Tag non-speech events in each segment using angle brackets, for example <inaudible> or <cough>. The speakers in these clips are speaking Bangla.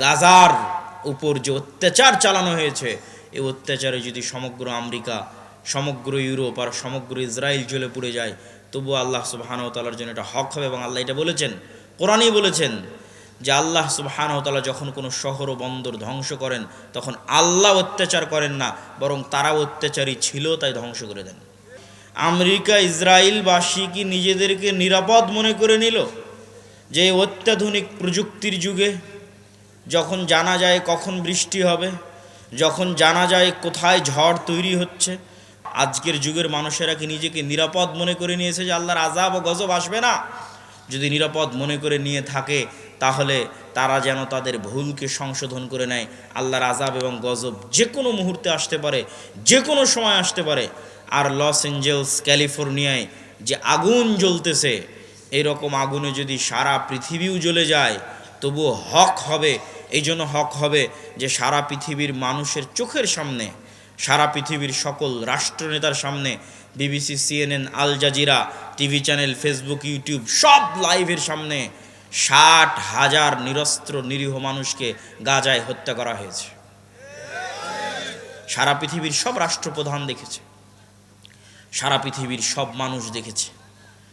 গাজার উপর যে অত্যাচার চালানো হয়েছে এই অত্যাচারে যদি সমগ্র আমেরিকা, সমগ্র ইউরোপ আর সমগ্র ইসরায়েল জ্বলে পুড়ে যায় তবু আল্লাহ সুবাহানতালার জন্য এটা হক হবে এবং আল্লাহ এটা বলেছেন, কোরআনই বলেছেন যে আল্লাহ সুবাহানতালা যখন কোনো শহর ও বন্দর ধ্বংস করেন, তখন আল্লাহ অত্যাচার করেন না, বরং তারা অত্যাচারী ছিল, তাই ধ্বংস করে দেন। আমেরিকা ইসরায়েলবাসী কি নিজেদেরকে নিরাপদ মনে করে নিল? যে অত্যাধুনিক প্রযুক্তির যুগে যখন জানা যায় কখন বৃষ্টি হবে, যখন জানা যায় কোথায় ঝড় তৈরি হচ্ছে, আজকের যুগের মানুষেরা কি নিজেকে নিরাপদ মনে করে নিয়েছে যে আল্লাহর আজাব ও গজব আসবে না? যদি নিরাপদ মনে করে নিয়ে থাকে, তাহলে তারা যেন তাদের ভুলকে সংশোধন করে নেয়। আল্লাহর আজাব এবং গজব যে কোনো মুহূর্তে আসতে পারে, যে কোনো সময় আসতে পারে। আর লস এঞ্জেলস, ক্যালিফোর্নিয়ায় যে আগুন জ্বলতেছে, এরকম আগুনে যদি সারা পৃথিবীও জ্বলে যায়, তবুও হক হবে এই জন্য হক হবে যে সারা পৃথিবীর মানুষের চোখের সামনে, সারা পৃথিবীর সকল রাষ্ট্রনেতার সামনে, BBC, CNN, Al Jazeera, TV channel, Facebook, YouTube, সব লাইভের সামনে ষাট হাজার নিরস্ত্র নিরীহ মানুষকে গাজায় হত্যা করা হয়েছে। সারা পৃথিবীর সব রাষ্ট্রপ্রধান দেখেছে। সারা পৃথিবীর সব মানুষ দেখেছে।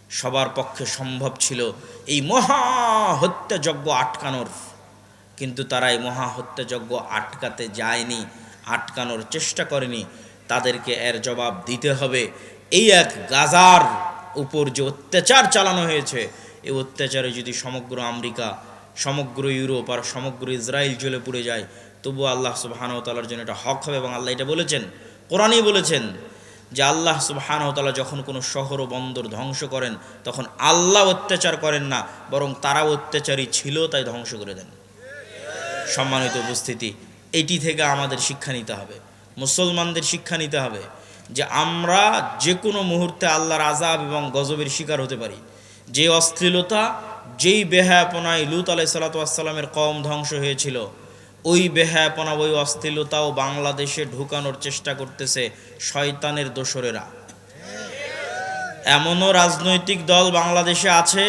সবার পক্ষে সম্ভব ছিল এই মহা হত্যাযজ্ঞ আটকানোর কিন্তু তারা এই মহা হত্যাযজ্ঞ আটকাতে যায়নি, আটকানোর চেষ্টা করেনি। তাদেরকে এর জবাব দিতে হবে। এই এক গাজার উপর যে অত্যাচার চালানো হয়েছে এই অত্যাচারে যদি সমগ্র আমেরিকা, সমগ্র ইউরোপ আর সমগ্র ইসরায়েল জ্বলে পুড়ে যায় তবু আল্লাহ সুবাহানতালার জন্য এটা হক হবে এবং আল্লাহ এটা বলেছেন, কোরআনই বলেছেন যে আল্লাহ সুবাহানতালা যখন কোনো শহর ও বন্দর ধ্বংস করেন, তখন আল্লাহ অত্যাচার করেন না, বরং তারা অত্যাচারী ছিল, তাই ধ্বংস করে দেন। সম্মানিত উপস্থিতি। এটি থেকে আমাদের শিক্ষা নিতে হবে। মুসলমানদের শিক্ষা নিতে হবে যে আমরা যে কোনো মুহূর্তে আল্লাহর আজাব এবং গজবের শিকার হতে পারি। যে অশ্লীলতা, যেই বেহায়াপনায় লুত আলাই সাল্লাতামের কম ধ্বংস হয়েছিল, ওই বেহায়াপনা, ওই অশ্লীলতাও বাংলাদেশে ঢুকানোর চেষ্টা করতেছে শয়তানের দোসরেরা। এমনও রাজনৈতিক দল বাংলাদেশে আছে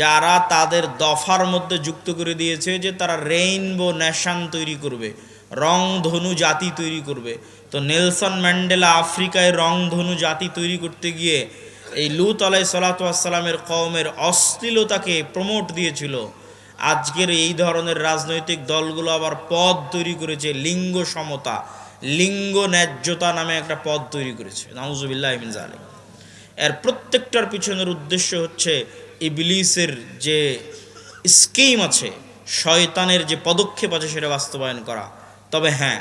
যারা তাদের দফার মধ্যে যুক্ত করে দিয়েছে যে তারা রেইনবো ন্যাশন তৈরি করবে রংধনু জাতি তৈরি করবে। তো নেলসন ম্যান্ডেলা আফ্রিকায় রংধনু জাতি তৈরি করতে গিয়ে এই লুত আলাই সালাতামের কওমের অশ্লীলতাকে প্রমোট দিয়েছিল। আজকের এই ধরনের রাজনৈতিক দলগুলো আবার পদ তৈরি করেছে, লিঙ্গ সমতা, লিঙ্গ ন্যায্যতা নামে একটা পদ তৈরি করেছে। নাউজুবিল্লাহ জালিম এর প্রত্যেকটার পিছনের উদ্দেশ্য হচ্ছে ইবলিসের যে স্কিম আছে, শয়তানের যে পদক্ষেপ আছে সেটা বাস্তবায়ন করা। তবে হ্যাঁ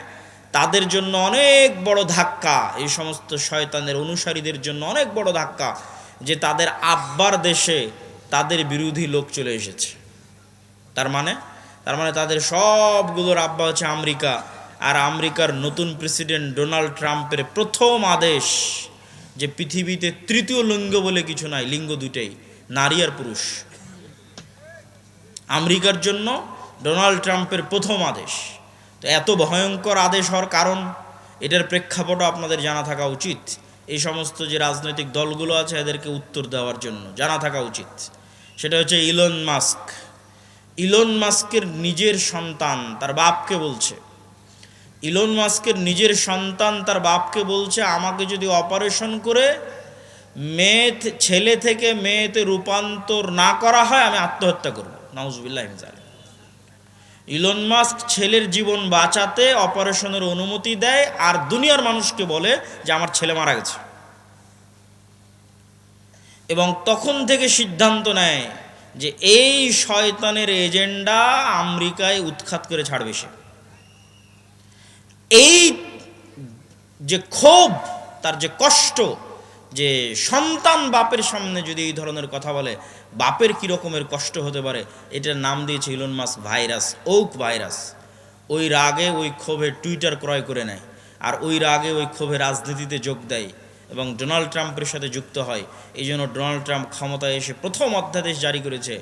তাদের জন্য অনেক বড় ধাক্কা, এই সমস্ত শয়তানের অনুসারীদের জন্য অনেক বড় ধাক্কা, যে তাদের আব্বার দেশে তাদের বিরোধী লোক চলে এসেছে। তার মানে? তার মানে তাদের সবগুলোর আব্বা হচ্ছে আমেরিকা, আর আমেরিকার নতুন প্রেসিডেন্ট ডোনাল্ড ট্রাম্পের প্রথম আদেশ, যে পৃথিবীতে তৃতীয় লিঙ্গ বলে কিছু নাই, লিঙ্গ দুটাই নারী আর পুরুষ। আমেরিকার জন্য ডোনাল্ড ট্রাম্পের প্রথম আদেশ। তো এত ভয়ঙ্কর আদেশ হওয়ার কারণ, এটার প্রেক্ষাপটও আপনাদের জানা থাকা উচিত। এই সমস্ত যে রাজনৈতিক দলগুলো আছে, এদেরকে উত্তর দেওয়ার জন্য জানা থাকা উচিত। সেটা হচ্ছে ইলন মাস্ক। ইলন মাস্কের নিজের সন্তান তার বাপকে বলছে। ইলন মাস্কের নিজের সন্তান তার বাপকে বলছে, আমাকে যদি অপারেশন করে মেয়ে ছেলে থেকে মেয়েতে রূপান্তর না করা হয়, আমি আত্মহত্যা করব। নাউজবিল্লাহ জালে ইলন মাস্ক ছেলের জীবন বাঁচাতে অপারেশনের অনুমতি দেয়, আর দুনিয়ার মানুষকে বলে যে আমার ছেলে মারা গেছে। এবং তখন থেকে সিদ্ধান্ত নেয় যে এই শয়তানের এজেন্ডা আমেরিকায় উৎখাত করে ছাড়বে সে। এই যে ক্ষোভ, তার যে কষ্ট যে সন্তান বাপের সামনে যদি এই ধরনের কথা বলে, বাপের কী রকমের কষ্ট হতে পারে? এটার নাম দিয়েছে Elon Musk virus okay virus. ওই রাগে ওই ক্ষোভে টুইটার ক্রয় করে নেয় আর ওই রাগে ওই ক্ষোভে রাজনীতিতে যোগ দেয় এবং ডোনাল্ড ট্রাম্পের সাথে যুক্ত হয়। এই জন্য ডোনাল্ড ট্রাম্প ক্ষমতায় এসে প্রথম অধ্যাদেশ জারি করেছে,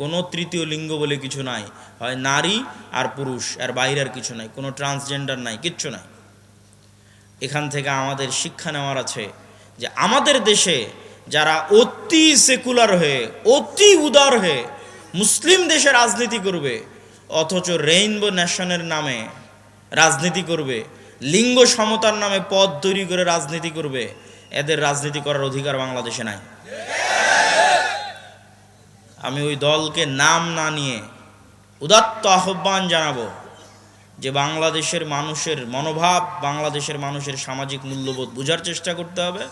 কোনো তৃতীয় লিঙ্গ বলে কিছু নাই, হয় নারী আর পুরুষ আর বাইরে আর কিছু নাই, কোনো ট্রান্সজেন্ডার নাই, কিচ্ছু নাই। এখান থেকে আমাদের শিক্ষা নেওয়ার আছে যে আমাদের দেশে যারা অতি সেকুলার হয়ে, অতি উদার হয়ে মুসলিম দেশে রাজনীতি করবে, অথচ রেইনবো ন্যাশনের নামে রাজনীতি করবে, লিঙ্গ সমতার নামে পদ তৈরি করে রাজনীতি করবে, এদের রাজনীতি করার অধিকার বাংলাদেশে নাই। আমি ওই দলকে নাম না নিয়ে উদাত্ত আহ্বান জানাব যে বাংলাদেশের মানুষের মনোভাব, বাংলাদেশের মানুষের সামাজিক মূল্যবোধ বোঝার চেষ্টা করতে হবে।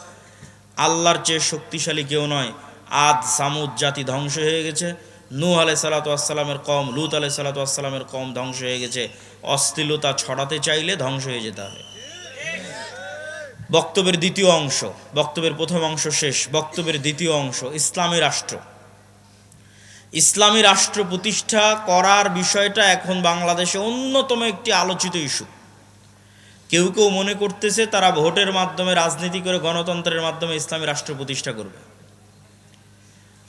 আল্লাহর চেয়ে শক্তিশালী কেউ নয়। আদ, সামুদ জাতি ধ্বংস হয়ে গেছে। নূ আলাই সালাতামের কম লুত আলাই সালাতামের কম ধ্বংস হয়ে গেছে। অশ্লীলতা ছড়াতে চাইলে ধ্বংস হয়ে যেতে হবে। বক্তব্যের দ্বিতীয় অংশ, বক্তব্যের প্রথম অংশ শেষ। বক্তব্যের দ্বিতীয় অংশ, ইসলামী রাষ্ট্র। ইসলামী রাষ্ট্র প্রতিষ্ঠা করার বিষয়টা এখন বাংলাদেশে অন্যতম একটি আলোচিত ইস্যু। কেউ কেউ মনে করতেছে তারা ভোটের মাধ্যমে, রাজনীতি করে গণতন্ত্রের মাধ্যমে ইসলামী রাষ্ট্র প্রতিষ্ঠা করবে।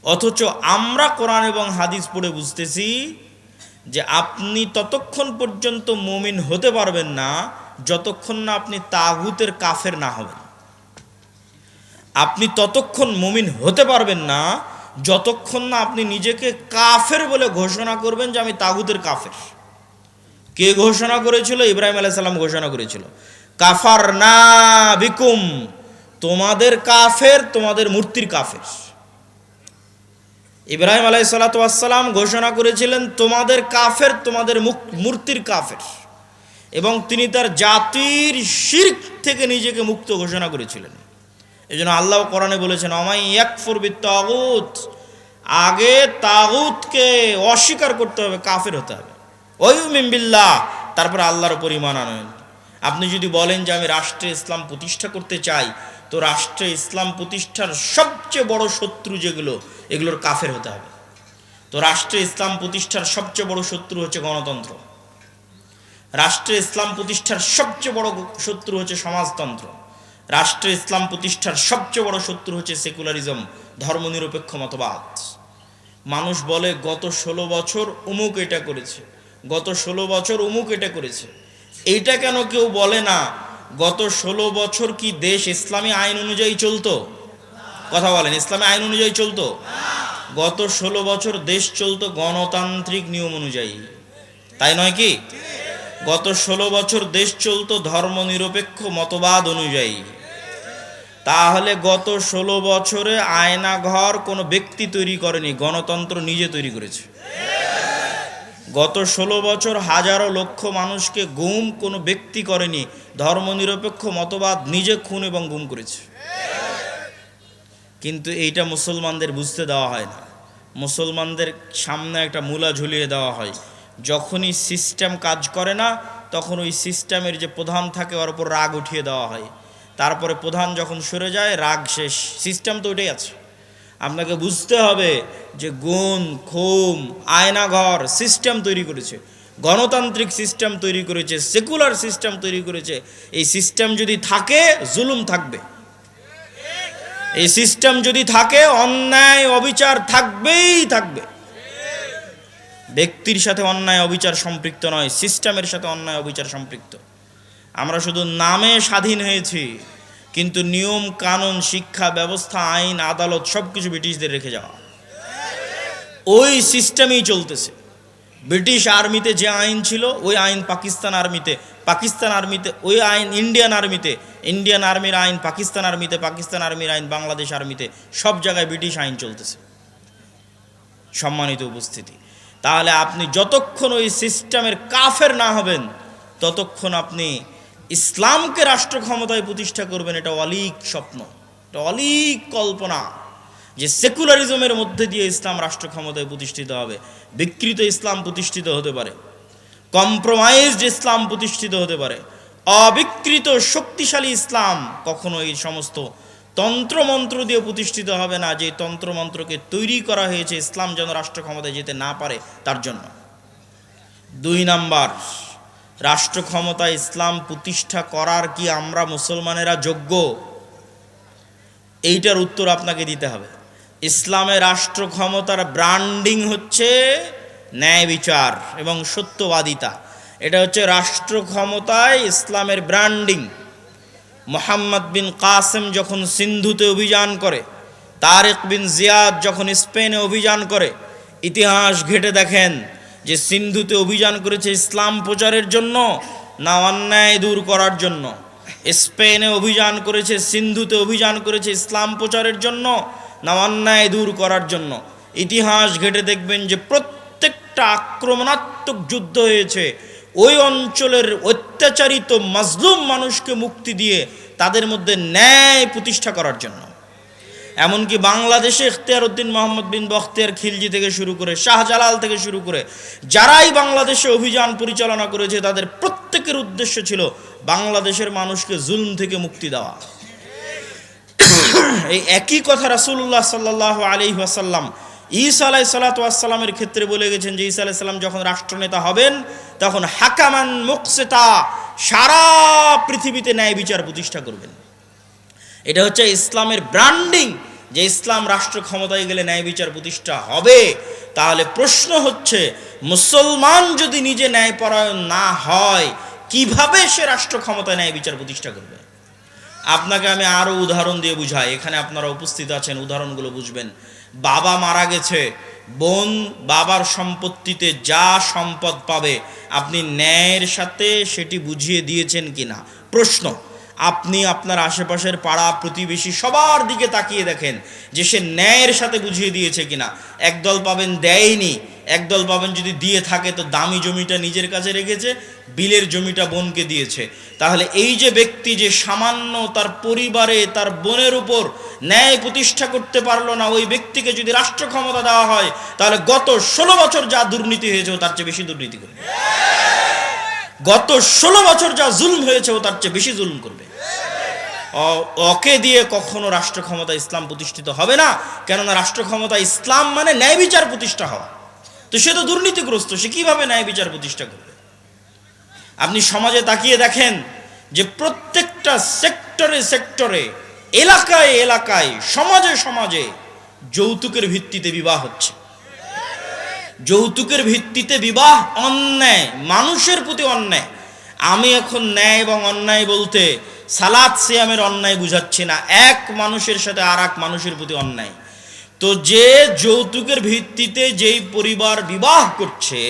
অথচ আমরা কোরআন এবং হাদিস পড়ে বুঝতেছি যে আপনি ততক্ষণ পর্যন্ত মুমিন হতে পারবেন না, যতক্ষণ না আপনি তাগুতের কাফের না হবেন। আপনি ততক্ষণ মুমিন হতে পারবেন না যতক্ষণ না আপনি নিজেকে কাফের বলে ঘোষণা করবেন যে আমি তাগুতের কাফের। কে ঘোষণা করেছিল? ইব্রাহিম আলাইসাল্লাম ঘোষণা করেছিল। কাফার না বিকুম। তোমাদের কাফের, তোমাদের মূর্তির কাফের। ইব্রাহিম আলাই সালাতাম ঘোষণা করেছিলেন, তোমাদের কাফের, তোমাদের মূর্তির কাফের। এবং তিনি তার জাতির শির্ক থেকে নিজেকে মুক্ত ঘোষণা করেছিলেন। এই জন্য আল্লাহ কোরআনে বলেছেন আমাই একফর তাগুত আগে তাগুতকে অস্বীকার করতে হবে, কাফের হতে হবে। ওই মিম্বিল্লাহ তারপর আল্লাহর উপর ইমান আনয়ন আপনি যদি বলেন যে আমি রাষ্ট্রে ইসলাম প্রতিষ্ঠা করতে চাই, তো রাষ্ট্রে ইসলাম প্রতিষ্ঠার সবচেয়ে বড় শত্রু যেগুলো, এগুলোর কাফের হতে হবে। তো রাষ্ট্রে ইসলাম প্রতিষ্ঠার সবচেয়ে বড় শত্রু হচ্ছে গণতন্ত্র। রাষ্ট্রে ইসলাম প্রতিষ্ঠার সবচেয়ে বড় শত্রু হচ্ছে সমাজতন্ত্র। রাষ্ট্রে ইসলাম প্রতিষ্ঠার সবচেয়ে বড় শত্রু হচ্ছে সেকুলারিজম, ধর্মনিরপেক্ষ মতবাদ। মানুষ বলে, গত ষোলো বছর অমুক এটা করেছে, গত ষোলো বছর অমুক এটা করেছে। এইটা কেন কেউ বলে না, গত ষোলো বছর কি দেশ ইসলামী আইন অনুযায়ী চলতো? কথা বলেন, ইসলামী আইন অনুযায়ী চলতো? গত ষোলো বছর দেশ চলতো গণতান্ত্রিক নিয়ম অনুযায়ী। তাই নয় কি? গত ষোলো বছর দেশ চলতো ধর্মনিরপেক্ষ মতবাদ অনুযায়ী। তাহলে গত ষোলো বছরে আয়নাঘর কোনো ব্যক্তি তৈরি করেনি, গণতন্ত্র নিজে তৈরি করেছে। গত ষোলো বছর হাজারো লক্ষ মানুষকে গুম কোনো ব্যক্তি করেনি, ধর্মনিরপেক্ষ মতবাদ নিজে খুন এবং গুম করেছে। কিন্তু এইটা মুসলমানদের বুঝতে দেওয়া হয় না। মুসলমানদের সামনে একটা মূলা ঝুলিয়ে দেওয়া হয়। যখনই সিস্টেম কাজ করে না, তখন ওই সিস্টেমের যে প্রধান থাকে, ওর উপর রাগ উঠিয়ে দেওয়া হয়। তারপরে প্রধান যখন সরে যায়, রাগ শেষ। সিস্টেম তো ওইটাই আছে। আপনাকে বুঝতে হবে যে গুণ, খুম, আয়নাঘর সিস্টেম তৈরি করেছে। গণতান্ত্রিক সিস্টেম তৈরি করেছে সেকুলার সিস্টেম তৈরি করেছে। এই সিস্টেম যদি থাকে, জুলুম থাকবে। এই সিস্টেম যদি থাকে, অন্যায়, অবিচার থাকবেই থাকবে। ব্যক্তির সাথে অন্যায় অবিচার সম্পৃক্ত নয়, সিস্টেমের সাথে অন্যায় অবিচার সম্পৃক্ত। আমরা শুধু নামে স্বাধীন হয়েছি, কিন্তু নিয়ম, কানুন, শিক্ষা, ব্যবস্থা, আইন, আদালত সব কিছু ব্রিটিশদের রেখে যাওয়া। ওই সিস্টেমেই চলতেছে। ব্রিটিশ আর্মিতে যে আইন ছিল, ওই আইন পাকিস্তান আর্মিতে পাকিস্তান আর্মিতে, ওই আইন ইন্ডিয়ান আর্মিতে, ইন্ডিয়ান আর্মির আইন, পাকিস্তান আর্মিতে, পাকিস্তান আর্মির আইন, বাংলাদেশ আর্মিতে সব জায়গায় ব্রিটিশ আইন চলতেছে। সম্মানিত উপস্থিতি। তাহলে আপনি যতক্ষণ ওই সিস্টেমের কাফের না হবেন, ততক্ষণ আপনি ইসলামকে রাষ্ট্র ক্ষমতায় প্রতিষ্ঠা করবেন, এটা অলিক স্বপ্ন, এটা অলিক কল্পনা যে সেকুলারিজমের মধ্যে দিয়ে ইসলাম রাষ্ট্র ক্ষমতায় প্রতিষ্ঠিত হবে। বিকৃত ইসলাম প্রতিষ্ঠিত হতে পারে। কম্প্রোমাইজড ইসলাম প্রতিষ্ঠিত হতে পারে। অবিকৃত শক্তিশালী ইসলাম কখনো এই সমস্ত তন্ত্রমন্ত্র দিয়ে প্রতিষ্ঠিত হবে না, যে তন্ত্রমন্ত্রকে তৈরি করা হয়েছে, ইসলাম যেন রাষ্ট্র ক্ষমতায় যেতে না পারে, তার জন্য। দুই নাম্বার রাষ্ট্র ক্ষমতায় ইসলাম প্রতিষ্ঠা করার কি আমরা মুসলমানেরা যোগ্য? এইটার উত্তর আপনাকে দিতে হবে। ইসলামের রাষ্ট্র ক্ষমতার ব্র্যান্ডিং হচ্ছে ন্যায় বিচার এবং সত্যবাদিতা। এটা হচ্ছে রাষ্ট্র ক্ষমতায় ইসলামের ব্র্যান্ডিং। মোহাম্মদ বিন কাসেম যখন সিন্ধুতে অভিযান করে, তারেক বিন জিয়াদ যখন স্পেনে অভিযান করে, ইতিহাস ঘেটে দেখেন যে সিন্ধুতে অভিযান করেছে ইসলাম প্রচারের জন্য না অন্যায় দূর করার জন্য। স্পেনে অভিযান করেছে, সিন্ধুতে অভিযান করেছে ইসলাম প্রচারের জন্য না অন্যায় দূর করার জন্য। ইতিহাস ঘেটে দেখবেন যে প্রত্যেকটা আক্রমণাত্মক যুদ্ধ হয়েছে, ওই অঞ্চলের অত্যাচারিত মাজলুম মানুষকে মুক্তি দিয়ে তাদের মধ্যে ন্যায় প্রতিষ্ঠা করার জন্য। এমনকি বাংলাদেশে ইখতিয়ার উদ্দিন মোহাম্মদ বিন বখতিয়ার খিলজি থেকে শুরু করে শাহজালাল থেকে শুরু করে যারাই বাংলাদেশে অভিযান পরিচালনা করেছে, তাদের প্রত্যেকের উদ্দেশ্য ছিল বাংলাদেশের মানুষকে জুলম থেকে মুক্তি দেওয়া। এই একই কথা রাসুল্লাহ সাল্লাহ আলী ওয়াসাল্লাম ঈসা আলাই সালাতামের ক্ষেত্রে বলে গেছেন যে ঈসা আলাইসাল্লাম যখন রাষ্ট্রনেতা হবেন তখন হাকামান মুকসেতা, সারা পৃথিবীতে ন্যায় বিচার প্রতিষ্ঠা করবেন। এটা হচ্ছে ইসলামের ব্র্যান্ডিং যে ইসলাম রাষ্ট্র ক্ষমতায় গেলে ন্যায় বিচার প্রতিষ্ঠা হবে। তাহলে প্রশ্ন হচ্ছে, মুসলমান যদি নিজে ন্যায়পরায়ণ না হয়, কীভাবে সে রাষ্ট্র ক্ষমতায় ন্যায় বিচার প্রতিষ্ঠা করবে? আপনাকে আমি আরও উদাহরণ দিয়ে বুঝাই। এখানে আপনারা উপস্থিত আছেন, উদাহরণগুলো বুঝবেন। বাবা মারা গেছে বোন বাবার সম্পত্তিতে যা সম্পদ পাবে আপনি ন্যায়ের সাথে সেটি বুঝিয়ে দিয়েছেন কিনা? প্রশ্ন। আপনি আপনার আশেপাশের পাড়া, প্রতিবেশী সবার দিকে তাকিয়ে দেখেন যে সে ন্যায়ের সাথে বুঝিয়ে দিয়েছে কিনা। একদল পাবেন দেয়নি, একদল পাবেন যদি দিয়ে থাকে তো দামি জমিটা নিজের কাছে রেখেছে, বিলের জমিটা বোনকে দিয়েছে। তাহলে এই যে ব্যক্তি যে সামান্য তার পরিবারে, তার বোনের উপর ন্যায় প্রতিষ্ঠা করতে পারল না, ওই ব্যক্তিকে যদি রাষ্ট্র ক্ষমতা দেওয়া হয়, তাহলে গত ষোলো বছর যা দুর্নীতি হয়েছে তার চেয়ে বেশি দুর্নীতি করবে। গত ষোলো বছর যা জুলম হয়েছে, ও তার চেয়ে বেশি জুলম করবে। অ- ওকে দিয়ে কখনো রাষ্ট্র ক্ষমতা ইসলাম প্রতিষ্ঠিত হবে না, কেননা রাষ্ট্র ক্ষমতা ইসলাম মানে ন্যায় বিচার প্রতিষ্ঠা হওয়া। তো সে তো দুর্নীতিগ্রস্ত, সে কীভাবে ন্যায় বিচার প্রতিষ্ঠা করবে? আপনি সমাজে তাকিয়ে দেখেন যে প্রত্যেকটা সেক্টরে সেক্টরে, এলাকায় এলাকায়, সমাজে সমাজে যৌতুকের ভিত্তিতে বিবাহ হচ্ছে। যৌতুকের ভিত্তিতে বিবাহ অন্যায়, মানুষের প্রতি অন্যায়। আমি এখন ন্যায় এবং অন্যায় বলতে সালাদ সিয়ামের অন্যায় বুঝাচ্ছি না। এক মানুষের সাথে আর এক মানুষের প্রতি অন্যায়। তো যে যৌতুকের ভিত্তিতে যেই পরিবার বিবাহ করছে,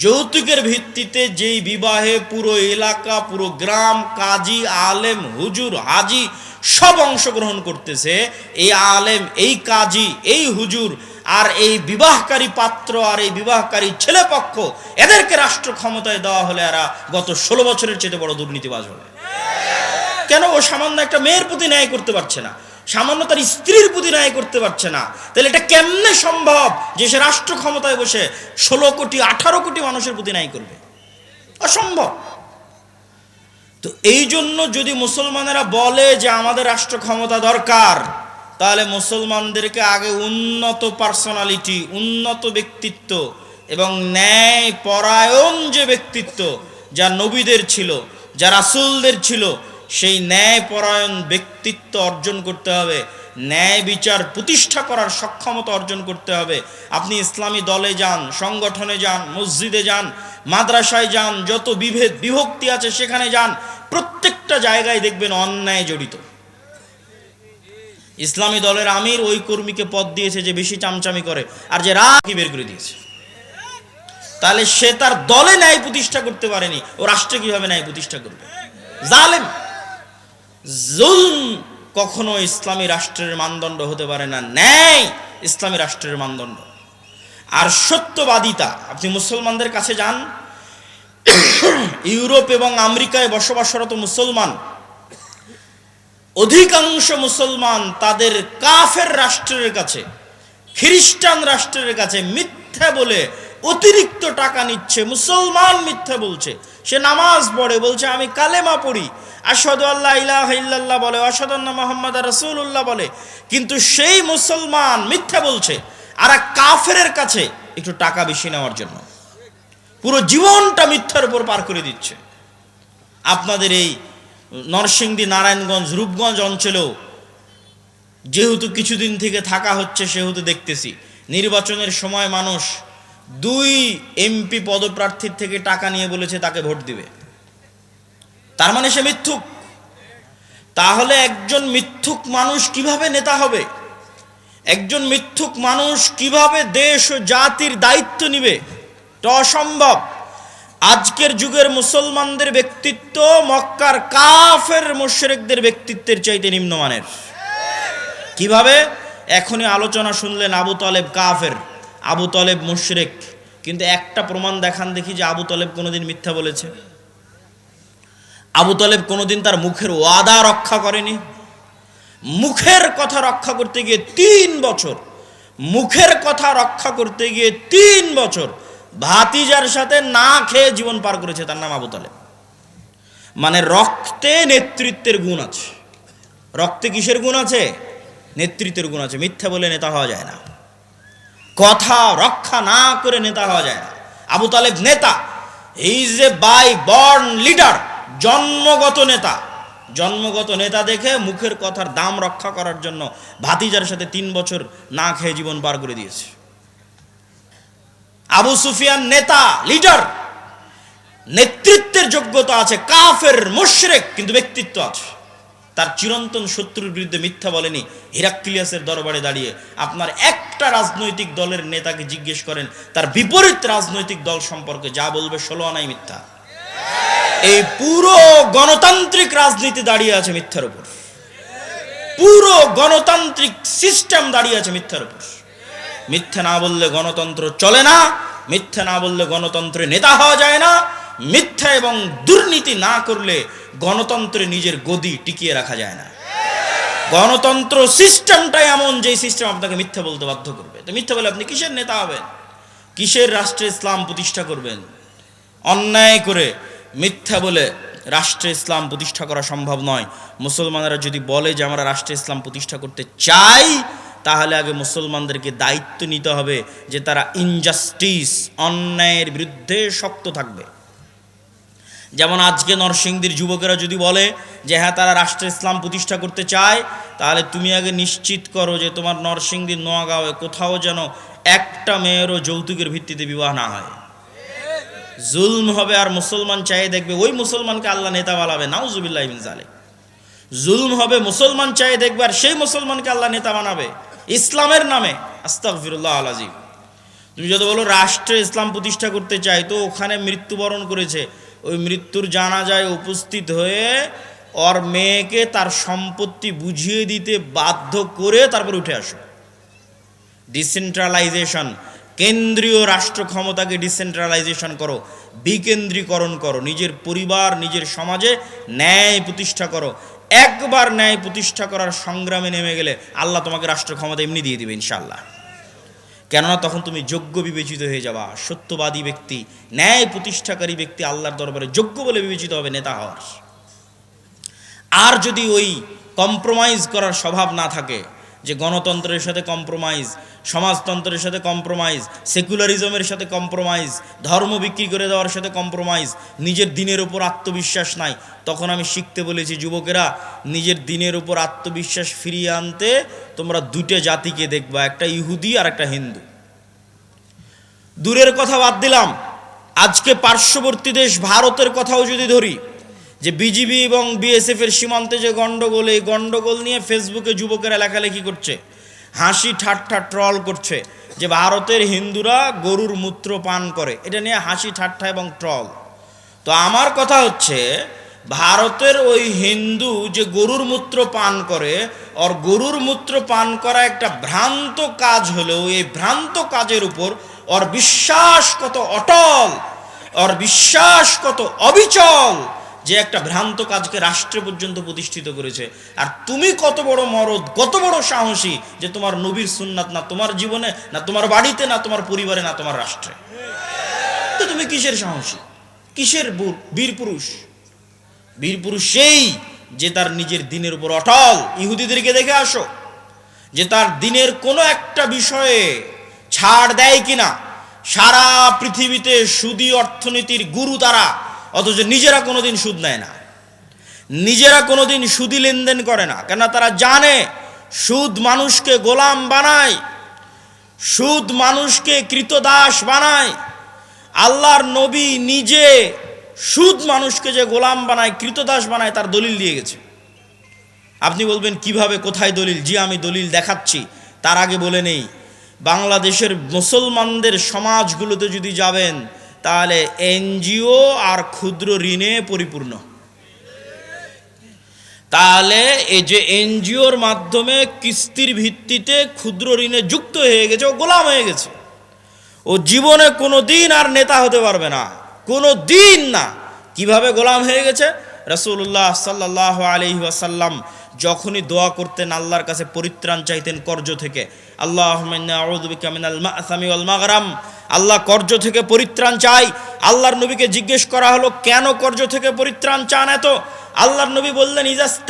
যৌতুকের ভিত্তিতে যেই বিবাহে পুরো এলাকা, পুরো গ্রাম, কাজী, আলেম, হুজুর, হাজি সব অংশগ্রহণ করতেছে, এই আলেম, এই কাজী, এই হুজুর আর এই বিবাহকারী পাত্র আর এই বিবাহকারী ছেলে পক্ষ, এদেরকে রাষ্ট্র ক্ষমতায় দেওয়া হলে এরা গত ষোলো বছরের চেয়ে বড় দুর্নীতিবাজ হবে। কেন? ও সামান্য একটা মেয়ের প্রতি ন্যায় করতে পারছে না। সামান্য তার স্ত্রীর প্রতি ন্যায় করতে পারছে না। তাহলে এটা কেমনে সম্ভব যে সে রাষ্ট্র ক্ষমতায় বসে ষোলো কোটি, আঠারো কোটি মানুষের প্রতি ন্যায় করবে? অসম্ভব। তো এই জন্য যদি মুসলমানেরা বলে যে আমাদের রাষ্ট্র ক্ষমতা দরকার তাহলে মুসলমানদেরকে আগে উন্নত পার্সোনালিটি উন্নত ব্যক্তিত্ব এবং ন্যায় পরায়ণ যে ব্যক্তিত্ব যা নবীদের ছিল, যা রাসুলদের ছিল, সেই ন্যায় পরায়ণ ব্যক্তিত্ব অর্জন করতে হবে। ন্যায় বিচার প্রতিষ্ঠা করার সক্ষমতা অর্জন করতে হবে। আপনি ইসলামী দলে যান, সংগঠনে যান, মসজিদে যান, মাদ্রাসায় যান, যত বিভেদ, বিভক্তি আছে সেখানে যান, প্রত্যেকটা জায়গায় দেখবেন অন্যায় জড়িত। ইসলামী দলের আমির ওই কর্মীকে পদ দিয়েছে যে বেশি চামচামি করে আর যে রাগই বের করে দিয়েছে। তাহলে সে তার দলে ন্যায় প্রতিষ্ঠা করতে পারেনি। ও রাষ্ট্রে কীভাবে ন্যায় প্রতিষ্ঠা করবে? জালেম। জুলম কখনো ইসলামী রাষ্ট্রের মানদণ্ড হতে পারে না। ন্যায় ইসলামী রাষ্ট্রের মানদণ্ড। আর সত্যবাদিতা, আপনি মুসলমানদের কাছে যান। ইউরোপ এবং আমেরিকায় বসবাসরত মুসলমান অধিকাংশ মুসলমান তাদের কাফের রাষ্ট্রের কাছে, খ্রিস্টান রাষ্ট্রের কাছে মিথ্যা বলে অতিরিক্ত টাকা নিচ্ছে, মুসলমান মিথ্যা বলছে। সে নামাজ পড়ে, বলছে, আমি কালেমা পড়ি। আসাদু আল্লাহ ইল্লাল্লাহ বলে আসাদুল্লাহ মোহাম্মদ রসুল্লাহ বলে। কিন্তু সেই মুসলমান মিথ্যা বলছে, আর এক কাফেরের কাছে একটু টাকা বেশি নেওয়ার জন্য। পুরো জীবনটা মিথ্যার উপর পার করে দিচ্ছে। আপনাদের এই নরসিংদী, নারায়ণগঞ্জ, রূপগঞ্জ অঞ্চলেও যেহেতু কিছুদিন থেকে থাকা হচ্ছে, সেহেতু দেখতেছি। নির্বাচনের সময় মানুষ দুই এমপি পদপ্রার্থীর থেকে টাকা নিয়ে বলেছে তাকে ভোট দিবে। তার মানে সে মিথ্যুক। তাহলে একজন মিথ্যুক মানুষ কীভাবে নেতা হবে? একজন মিথ্যুক মানুষ কীভাবে দেশ ও জাতির দায়িত্ব নিবে? এটা অসম্ভব। আজকের যুগের মুসলমানদের ব্যক্তিত্ব মক্কার কাফের মুশরিকদের ব্যক্তিত্বের চাইতে নিম্নমানের। কীভাবে? এখনই আলোচনা শুনলেন আবু তলেব কাফের, আবু তলেব মুশরিক। কিন্তু একটা প্রমাণ দেখান দেখি যে আবু তলেব কোনোদিন মিথ্যা বলেছে। আবু তলেব কোনোদিন তার মুখের ওয়াদা রক্ষা করেনি। মুখের কথা রক্ষা করতে গিয়ে তিন বছর, মুখের কথা রক্ষা করতে গিয়ে তিন বছর ভাতিজার সাথে না খেয়ে জীবন পার করেছে তার নাম আবু তালেব। মানে রক্তে নেতৃত্বের গুণ আছে। রক্তে কিসের গুণ আছে? নেতৃত্বের গুণ আছে। মিথ্যা বলে নেতা হওয়া যায় না। কথা রক্ষা না করে নেতা হওয়া যায় না। আবু তালেব নেতা। Is a by born leader জন্মগত নেতা। জন্মগত নেতা দেখে মুখের কথার দাম রক্ষা করার জন্য ভাতিজার সাথে তিন বছর না খেয়ে জীবন পার করে দিয়েছে। আবু সুফিয়ান নেতা লিডার নেতৃত্বের যোগ্যতা আছে কাফের, মুশরেক, কিন্তু ব্যক্তিত্ব আছে। তার চিরন্তন শত্রুর বিরুদ্ধে মিথ্যা বলেনি হিরাক্লিয়াসের দরবারে দাঁড়িয়ে। আপনার একটা রাজনৈতিক দলের নেতাকে জিজ্ঞেস করেন, তার বিপরীত রাজনৈতিক দল সম্পর্কে যা বলবে, ষোলো আনাই মিথ্যা। এই পুরো গণতান্ত্রিক রাজনীতি দাঁড়িয়ে আছে মিথ্যার উপর। পুরো গণতান্ত্রিক সিস্টেম দাঁড়িয়ে আছে মিথ্যার উপর। মিথ্যা না বললে গণতন্ত্র চলে না, মিথ্যা না বললে গণতন্ত্রে নেতা হওয়া যায় না, মিথ্যা এবং দুর্নীতি না করলে গণতন্ত্রে নিজের গদি টিকিয়ে রাখা যায় না। গণতন্ত্র সিস্টেমটাই এমন যে সিস্টেম আপনাকে মিথ্যা বলতে বাধ্য করবে। তো মিথ্যা বলে আপনি কিসের নেতা হবেন? কিসের রাষ্ট্রে ইসলাম প্রতিষ্ঠা করবেন? অন্যায় করে মিথ্যা বলে রাষ্ট্রে ইসলাম প্রতিষ্ঠা করা সম্ভব নয়। মুসলমানেরা যদি বলে যে আমরা রাষ্ট্রে ইসলাম প্রতিষ্ঠা করতে চাই তাহলে আগে মুসলমানদেরকে দায়িত্ব নিতে হবে যে তারা ইনজাস্টিস অন্যায়ের বিরুদ্ধে শক্ত থাকবে। যেমন আজকে নরসিংদীর যুবকেরা যদি বলে যে হ্যাঁ তারা রাষ্ট্র ইসলাম প্রতিষ্ঠা করতে চায়, তাহলে তুমি আগে নিশ্চিত করো যে তোমার নরসিংদীর নোয়াগাঁওয়ে কোথাও যেন একটা মেয়েরও যৌতুকের ভিত্তিতে বিবাহ না হয়। জুলম হবে আর মুসলমান চাই দেখবে, ওই মুসলমানকে আল্লাহ নেতা বানাবে, নাউজুবিল্লাহ জালে জুলম হবে, মুসলমান চাই দেখবে, আর সেই মুসলমানকে আল্লাহ নেতা বানাবে। ইসলামের নামে, আস্তাগফিরুল্লাহ আলাজিম তুমি যদি বলো রাষ্ট্রে ইসলাম প্রতিষ্ঠা করতে চাই, তো ওখানে মৃত্যুবরণ করেছে। ওই মৃত্যুর জানা যায় উপস্থিত হয়ে ওর মেয়েকে তার সম্পত্তি বুঝিয়ে দিতে বাধ্য করে তারপর উঠে আসো। ডিসেন্ট্রালাইজেশন, কেন্দ্রীয় রাষ্ট্র ক্ষমতাকে ডিসেন্ট্রালাইজেশন করো, বিকেন্দ্রীকরণ করো, নিজের পরিবার, নিজের সমাজে ন্যায় প্রতিষ্ঠা করো। একবার ন্যায় প্রতিষ্ঠা করার সংগ্রামে নেমে গেলে আল্লাহ তোমাকে রাষ্ট্র ক্ষমতা এমনি দিয়ে দিবে ইনশাল্লাহ কেননা তখন তুমি যোগ্য বিবেচিত হয়ে যাবা, সত্যবাদী ব্যক্তি, ন্যায় প্রতিষ্ঠাকারী ব্যক্তি আল্লাহর দরবারে যোগ্য বলে বিবেচিত হবে নেতা হওয়ার। আর যদি ওই কম্প্রোমাইজ করার স্বভাব না থাকে যে গণতন্ত্রের সাথে কম্প্রোমাইজ সমাজতন্ত্রের সাথে কম্প্রোমাইজ সেকুলারিজমের সাথে কম্প্রোমাইজ ধর্ম বিক্রি করে দেওয়ার সাথে কম্প্রোমাইজ নিজের দিনের উপর আত্মবিশ্বাস নাই। তখন আমি শিখতে বলেছি, যুবকেরা, নিজের দিনের উপর আত্মবিশ্বাস ফিরিয়ে আনতে তোমরা দুটো জাতিকে দেখবা, একটা ইহুদি আর একটা হিন্দু। দূরের কথা বাদ দিলাম। আজকে পার্শ্ববর্তী দেশ ভারতের কথাও যদি ধরি যে বিজিবি এবং বিএসএফ এর সীমান্তে যে গন্ডগোল, এই গন্ডগোল নিয়ে ফেসবুকে যুবকেরা লেখালেখি করছে। হাসি ঠাট্টা ট্রল করছে যে ভারতের হিন্দুরা গরুর মূত্র পান করে। এটা নিয়ে হাসি ঠাট্টা এবং ট্রল। তো আমার কথা হচ্ছে, ভারতের ওই হিন্দু যে গরুর মূত্র পান করে আর গরুর মূত্র পান করা একটা ভ্রান্ত কাজ হলেও, এই ভ্রান্ত কাজের উপর ওর বিশ্বাস কত অটল, ওর বিশ্বাস কত অবিচল যে একটা ভ্রান্ত কাজকে রাষ্ট্রে পর্যন্ত প্রতিষ্ঠিত করেছে। আর তুমি কত বড় মরদ, কত বড় সাহসী যে তোমার নবীর সুন্নাত না তোমার জীবনে, না তোমার বাড়িতে, না তোমার পরিবারে, না তোমার রাষ্ট্রে। তো তুমি কিসের সাহসী? কিসের বীর পুরুষ? বীর পুরুষ সেই যে তার নিজের দিনের উপর অটল। ইহুদিদেরকে দেখে আসো। যে তার দিনের কোনো একটা বিষয়ে ছাড় দেয় কিনা। সারা পৃথিবীতে সুদী অর্থনীতির গুরু তারা অথচ নিজেরা কোনোদিন সুদ নেয় না। নিজেরা কোনোদিন সুদি লেনদেন করে না। কেন তারা জানে, সুদ মানুষকে গোলাম বানায়, সুদ মানুষকে কৃতদাস বানায়। আল্লাহর নবী নিজে সুদ মানুষকে যে গোলাম বানায়, কৃতদাস বানায়, তার দলিল দিয়ে গেছে। আপনি বলবেন, কীভাবে, কোথায় দলিল? জি, আমি দলিল দেখাচ্ছি। তার আগে বলে নেই। বাংলাদেশের মুসলমানদের সমাজগুলোতে যদি যাবেন তাহলে এনজিও আর ক্ষুদ্র ঋণে পরিপূর্ণ। তাহলে এই যে এনজিওর মাধ্যমে কিস্তির ভিত্তিতে ক্ষুদ্র ঋণে যুক্ত হয়ে গেছে, ও গোলাম হয়ে গেছে। ও জীবনে কোনো দিন আর নেতা হতে পারবে না। কোনো দিন না। কীভাবে গোলাম হয়ে গেছে? রসুল্লাহ সাল্লাহ আলি ওয়াসাল্লাম যখনই দোয়া করতেন, আল্লাহর কাছে পরিত্রাণ চাইতেন কর্জ থেকে। আল্লাহ মাগরাম। আল্লাহ কর্জ থেকে পরিত্রাণ চাই। আল্লাহর নবীকে জিজ্ঞেস করা হলো, কেন কর্জ থেকে পরিত্রাণ চান এত? আল্লাহর নবী বললেন ইজাস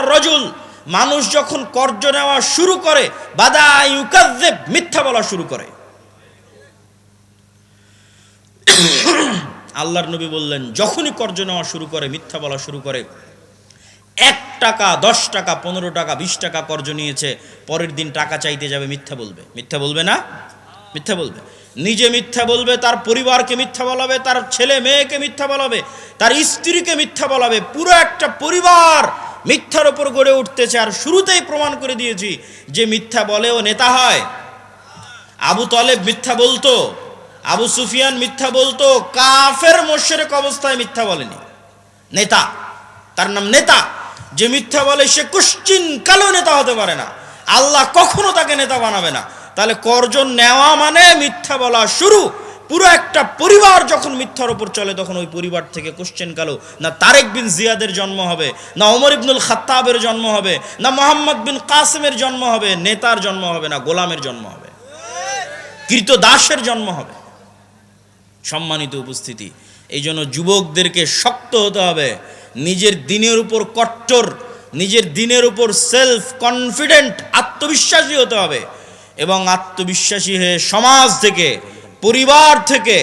রজুল। মানুষ যখন কর্জ নেওয়া শুরু করে, বাদা ইউকাজ্জেব মিথ্যা বলা শুরু করে। <coughs> আল্লাহর নবী বললেন, যখনই কর্জ নেওয়া শুরু করে, মিথ্যা বলা শুরু করে এক টাকা, দশ টাকা, পনেরো টাকা, বিশ টাকা কর্জ নিয়েছে, পরের দিন টাকা চাইতে যাবে, মিথ্যা বলবে। মিথ্যা বলবে না? মিথ্যা বলবে। নিজে মিথ্যা বলবে, তার পরিবারকে মিথ্যা বলাবে, তার ছেলে মেয়েকে মিথ্যা বলাবে, তার স্ত্রীকে মিথ্যা বলাবে, পুরো একটা পরিবার মিথ্যার ওপর গড়ে উঠতেছে। আর শুরুতেই প্রমাণ করে দিয়েছি যে মিথ্যা বলেও নেতা হয়। আবু তলেব মিথ্যা বলতো, আবু সুফিয়ান মিথ্যা বলতো, কাফের মোশেরেক অবস্থায় মিথ্যা বলেনি। নেতা, তার নাম নেতা। যে মিথ্যা বলে সে কুশ্চিন কালো নেতা হতে পারে না। আল্লাহ কখনো তাকে নেতা বানাবে না। তাহলে কর্জন নেওয়া মানে মিথ্যা বলা শুরু। পুরো একটা পরিবার যখন মিথ্যার ওপর চলে, তখন ওই পরিবার থেকে কোশ্চেন কালো। না তারেক বিন জিয়াদের জন্ম হবে, না ওমর ইবনুল খাত্তাবের জন্ম হবে, না মোহাম্মদ বিন কাসেমের জন্ম হবে, নেতার জন্ম হবে, না গোলামের জন্ম হবে। কৃত দাসের জন্ম হবে। সম্মানিত উপস্থিতি এই জন্য যুবকদেরকে শক্ত হতে হবে। নিজের দিনের উপর কট্টর, নিজের দিনের উপর সেলফ কনফিডেন্ট আত্মবিশ্বাসী হতে হবে। এবং আত্মবিশ্বাসী হয়ে সমাজ থেকে, পরিবার থেকে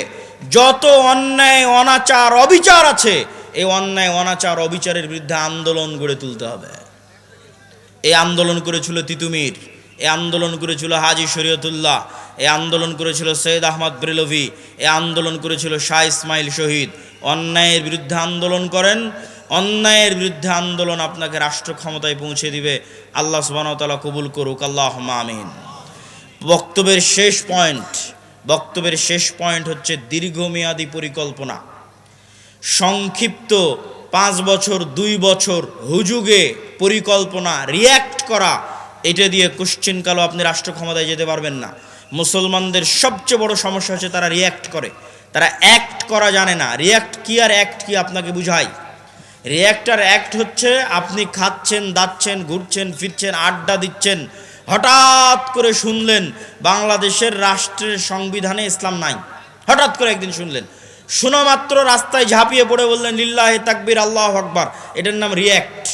যত অন্যায়, অনাচার, অবিচার আছে, এই অন্যায়, অনাচার, অবিচারের বিরুদ্ধে আন্দোলন গড়ে তুলতে হবে। এই আন্দোলন করেছিল তিতুমির, এই আন্দোলন করেছিল হাজি শরীয়তুল্লাহ, এই আন্দোলন করেছিল সৈয়দ আহমদ ব্রেলভি, এই আন্দোলন করেছিল শাহ ইসমাইল শহীদ। অন্যায়ের বিরুদ্ধে আন্দোলন করেন অন্যায়ের বিরুদ্ধে আন্দোলন আপনাকে রাষ্ট্র ক্ষমতায় পৌঁছে দিবে। আল্লাহ সুবাহতালা কবুল করুক। আল্লাহ আমিন। বক্তব্যের শেষ পয়েন্ট, বক্তব্যের শেষ পয়েন্ট হচ্ছে দীর্ঘমেয়াদী পরিকল্পনা। সংক্ষিপ্ত পাঁচ বছর, দুই বছর হুজুগে পরিকল্পনা রিয়্যাক্ট করা, এটা দিয়ে কোশ্চেন কালো আপনি রাষ্ট্র ক্ষমতায় যেতে পারবেন না। মুসলমানদের সবচেয়ে বড় সমস্যা হচ্ছে তারা রিয়্যাক্ট করে। তারা অ্যাক্ট করা জানে না। রিয়্যাক্ট কি আর অ্যাক্ট কি আপনাকে বুঝাই রিয়্যাক্টার অ্যাক্ট হচ্ছে, আপনি খাচ্ছেন, দাচ্ছেন, ঘুরছেন, ফিরছেন, আড্ডা দিচ্ছেন, হঠাৎ করে শুনলেন বাংলাদেশের রাষ্ট্রের সংবিধানে ইসলাম নাই। হঠাৎ করে একদিন শুনলেন। শোনা মাত্র, রাস্তায় ঝাঁপিয়ে পড়ে বললেন, লিল্লাহ তাকবির, আল্লাহ আকবার। এটার নাম রিয়্যাক্ট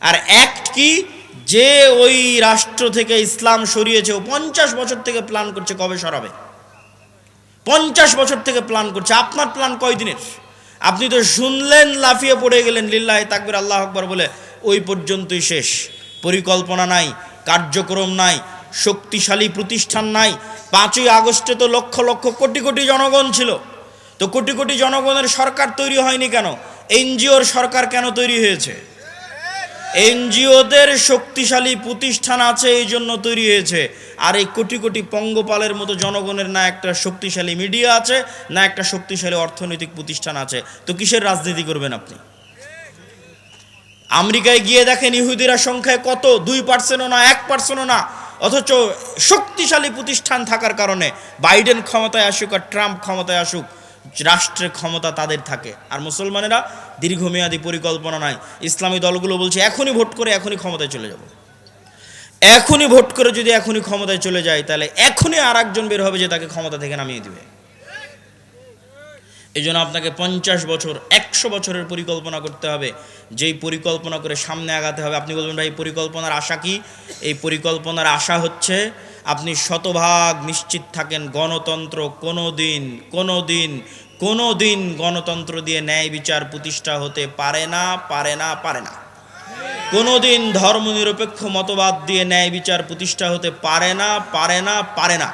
আর অ্যাক্ট কি? যে ওই রাষ্ট্র থেকে ইসলাম সরিয়েছে, ও পঞ্চাশ বছর থেকে প্ল্যান করছে কবে সরাবে? পঞ্চাশ বছর থেকে প্ল্যান করছে। আপনার প্ল্যান কয়দিনের? দিনের আপনি তো শুনলেন, লাফিয়ে পড়ে গেলেন, লিল্লাহ তাকবির, আল্লাহ আকবর বলে, ওই পর্যন্তই শেষ। পরিকল্পনা নাই, কার্যক্রম নাই, শক্তিশালী প্রতিষ্ঠান নাই। পাঁচই আগস্টে তো লক্ষ লক্ষ কোটি কোটি জনগণ ছিল। তো কোটি কোটি জনগণের সরকার তৈরি হয়নি কেন? এনজিওর সরকার কেন তৈরি হয়েছে? এনজিওদের শক্তিশালী প্রতিষ্ঠান আছে, এই জন্য তৈরি হয়েছে। আর এই কোটি কোটি পঙ্গপালের মতো জনগণের না একটা শক্তিশালী মিডিয়া আছে, না একটা শক্তিশালী অর্থনৈতিক প্রতিষ্ঠান আছে। তো কিসের রাজনীতি করবেন আপনি? আমেরিকায় গিয়ে দেখেন ইহুদিরা সংখ্যায় কত? দুই পার্সেন্টও না, এক পার্সেন্টও না। অথচ শক্তিশালী প্রতিষ্ঠান থাকার কারণে বাইডেন ক্ষমতায় আসুক আর ট্রাম্প ক্ষমতায় আসুক রাষ্ট্রের ক্ষমতা তাদের থাকে। আর মুসলমানেরা দীর্ঘমেয়াদী পরিকল্পনা নাই। ইসলামী দলগুলো বলছে, এখনই ভোট করে, এখনই ক্ষমতায় চলে যাব। এখনই ভোট করে যদি এখনই ক্ষমতায় চলে যায়, তাহলে এখনই আর একজন বের হবে যে তাকে ক্ষমতা থেকে নামিয়ে দিবে। এই জন্য আপনাকে পঞ্চাশ বছর, একশো বছরের পরিকল্পনা করতে হবে। যেই পরিকল্পনা করে সামনে আগাতে হবে, আপনি বলবেন, ভাই, পরিকল্পনার আশা কি? এই পরিকল্পনার আশা হচ্ছে আপনি শতভাগ নিশ্চিত থাকেন, গণতন্ত্র কোনো দিন কোনো দিন কোনো দিন গণতন্ত্র দিয়ে ন্যায় বিচার প্রতিষ্ঠা হতে পারে না পারে না পারে না। কোনোদিন ধর্মনিরপেক্ষ মতবাদ দিয়ে ন্যায় বিচার প্রতিষ্ঠা হতে পারে না পারে না পারে না।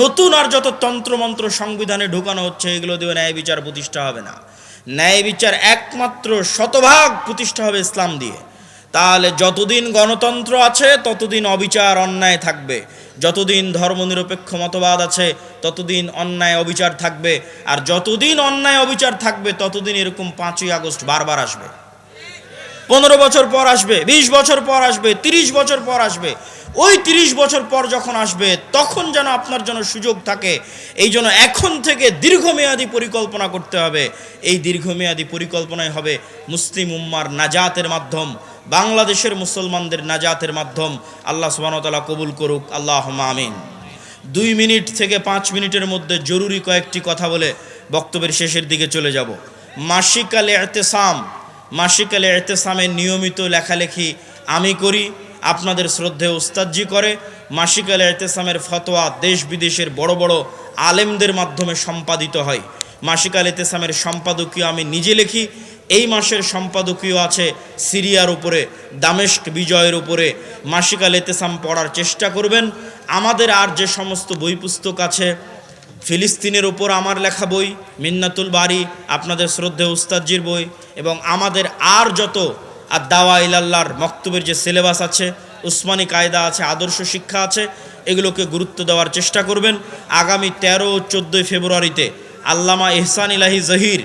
নতুন আর যত তন্ত্রমন্ত্র সংবিধানে ঢুকানো হচ্ছে, এগুলো দিয়ে ন্যায় বিচার প্রতিষ্ঠা হবে না। ন্যায় বিচার একমাত্র শতভাগ প্রতিষ্ঠা হবে ইসলাম দিয়ে। তাহলে যতদিন গণতন্ত্র আছে, ততদিন অবিচার অন্যায় থাকবে। যতদিন ধর্মনিরপেক্ষ মতবাদ আছে, ততদিন অন্যায় অবিচার থাকবে। আর যতদিন অন্যায় অবিচার থাকবে, ততদিন এরকম পাঁচই আগস্ট বারবার আসবে। পনেরো বছর পর আসবে, বিশ বছর পর আসবে, তিরিশ বছর পর আসবে। ওই তিরিশ বছর পর যখন আসবে, তখন যেন আপনার জন্য সুযোগ থাকে। এই জন্য এখন থেকে দীর্ঘমেয়াদী পরিকল্পনা করতে হবে। এই দীর্ঘমেয়াদী পরিকল্পনায় হবে মুসলিম উম্মার নাজাতের মাধ্যম। বাংলাদেশের মুসলমানদের নাজাতের মাধ্যম আল্লাহ সুবাহতালা কবুল করুক আল্লাহ আমিন। দুই মিনিট থেকে পাঁচ মিনিটের মধ্যে জরুরি কয়েকটি কথা বলে বক্তব্যের শেষের দিকে চলে যাব। মাসিকালে এতেসাম, মাসিকালে এতেসামের নিয়মিত লেখালেখি আমি করি, আপনাদের শ্রদ্ধেয় উস্তাদজি করে। মাসিকালে এতেসামের ফতোয়া দেশ বিদেশের বড় বড় আলেমদের মাধ্যমে সম্পাদিত হয়। মাসিকাল এতেসামের সম্পাদকীয় আমি নিজে লিখি এই মাসের সম্পাদকীয় আছে সিরিয়ার উপরে, দামেস্ক বিজয়ের উপরে। মাসিকা লেতেসাম পড়ার চেষ্টা করবেন। আমাদের আর যে সমস্ত বই পুস্তক আছে, ফিলিস্তিনের উপর আমার লেখা বই, মিন্নাতুল বাড়ি আপনাদের শ্রদ্ধেয় উস্তাদজির বই এবং আমাদের আর যত আর দাওয়া ইলাল্লাহর মক্তবের যে সিলেবাস আছে, উসমানী কায়দা আছে, আদর্শ শিক্ষা আছে, এগুলোকে গুরুত্ব দেওয়ার চেষ্টা করবেন। আগামী তেরো চোদ্দোই ফেব্রুয়ারিতে আল্লামা এহসান ইলাহি জহির,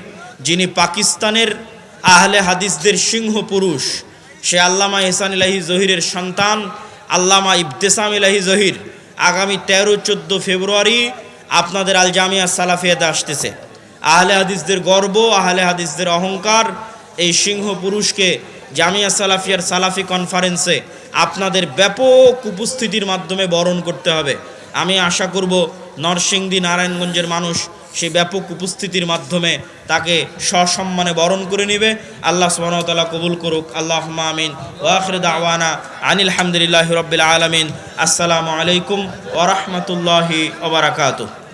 যিনি পাকিস্তানের আহলে হাদিসদের সিংহ পুরুষ। সে আল্লামা এহসান ইলাহি জহিরের সন্তান, আল্লামা ইবতেসাম ইলাহি জহির। আগামী তেরো, চোদ্দ ফেব্রুয়ারি আপনাদের আল জামিয়া সালাফিয়াতে আসতেছে। আহলে হাদিসদের গর্ব, আহলে হাদিসদের অহংকার, এই সিংহ পুরুষকে জামিয়া সালাফিয়ার সালাফি কনফারেন্সে আপনাদের ব্যাপক উপস্থিতির মাধ্যমে বরণ করতে হবে। আমি আশা করব নরসিংদী নারায়ণগঞ্জের মানুষ সেই ব্যাপক উপস্থিতির মাধ্যমে তাকে সসম্মানে বরণ করে নেবে। আল্লাহ সুবাহতাল্লাহ কবুল করুক। আল্লাহ আমিন। ওয়াখর আওয়ানা আনিল হামদুলিল্লাহ রবিল আলমিন। আসসালামু আলাইকুম ওরহমতুল্লাহি ওবরাকাতুহ